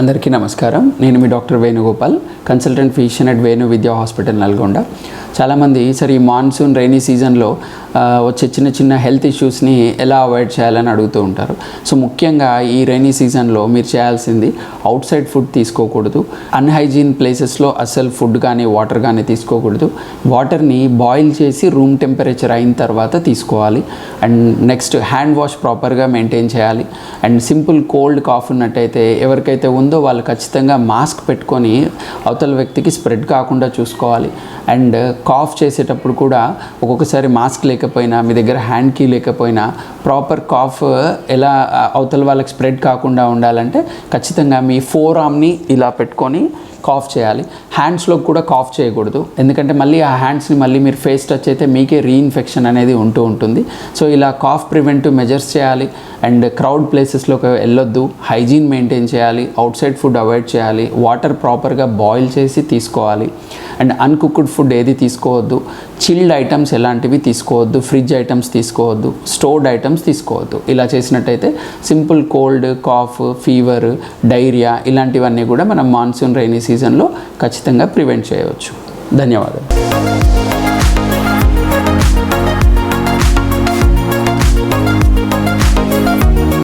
అందరికీ నమస్కారం. నేను మీ doctor Venugopal consultant physician at Venu Vidya hospital Nalgonda. చాలామంది సరే ఈ మాన్సూన్ రైనీ సీజన్లో వచ్చే చిన్న చిన్న హెల్త్ ఇష్యూస్ని ఎలా అవాయిడ్ చేయాలని అడుగుతూ ఉంటారు. సో ముఖ్యంగా ఈ రైనీ సీజన్లో మీరు చేయాల్సింది అవుట్ సైడ్ ఫుడ్ తీసుకోకూడదు. అన్హైజీన్ ప్లేసెస్లో అసలు ఫుడ్ కానీ వాటర్ కానీ తీసుకోకూడదు. వాటర్ని బాయిల్ చేసి రూమ్ టెంపరేచర్ అయిన తర్వాత తీసుకోవాలి. అండ్ నెక్స్ట్ హ్యాండ్ వాష్ ప్రాపర్గా మెయింటైన్ చేయాలి. అండ్ సింపుల్ కోల్డ్ కాఫ్ ఉన్నట్టయితే ఎవరికైతే ఉందో వాళ్ళు ఖచ్చితంగా మాస్క్ పెట్టుకొని అవతల వ్యక్తికి స్ప్రెడ్ కాకుండా చూసుకోవాలి. అండ్ కాఫ్ చేసేటప్పుడు కూడా ఒక్కొక్కసారి మాస్క్ లేకపోయినా మీ దగ్గర హ్యాండ్ కీ లేకపోయినా ప్రాపర్ కాఫ్ ఎలా అవతల వాళ్ళకి స్ప్రెడ్ కాకుండా ఉండాలంటే ఖచ్చితంగా మీ ఫోర్ ఆర్మ్ని ఇలా పెట్టుకొని కాఫ్ చేయాలి. హ్యాండ్స్లో కూడా కాఫ్ చేయకూడదు. ఎందుకంటే మళ్ళీ ఆ హ్యాండ్స్ని మళ్ళీ మీరు ఫేస్ టచ్ అయితే మీకే రీఇన్ఫెక్షన్ అనేది ఉంటూ ఉంటుంది. సో ఇలా కాఫ్ ప్రివెంటివ్ మెజర్స్ చేయాలి. అండ్ క్రౌడ్ ప్లేసెస్లోకి వెళ్ళొద్దు. హైజీన్ మెయింటైన్ చేయాలి. అవుట్ సైడ్ ఫుడ్ అవాయిడ్ చేయాలి వాటర్ ప్రాపర్గా బాయిల్ చేసి తీసుకోవాలి. అండ్ అన్కుక్డ్ ఫుడ్ ఏది తీసుకోవద్దు. చిల్డ్ ఐటమ్స్ ఎలాంటివి తీసుకోవద్దు. ఫ్రిడ్జ్ ఐటమ్స్ తీసుకోవద్దు. స్టోర్డ్ ఐటమ్స్ తీసుకోవద్దు. ఇలా చేసినట్టయితే simple cold cough fever diarrhoea ఇలాంటివన్నీ కూడా మనం మాన్సూన్ రైనీ సీజన్లో ఖచ్చితంగా ప్రివెంట్ చేయవచ్చు. ధన్యవాదాలు.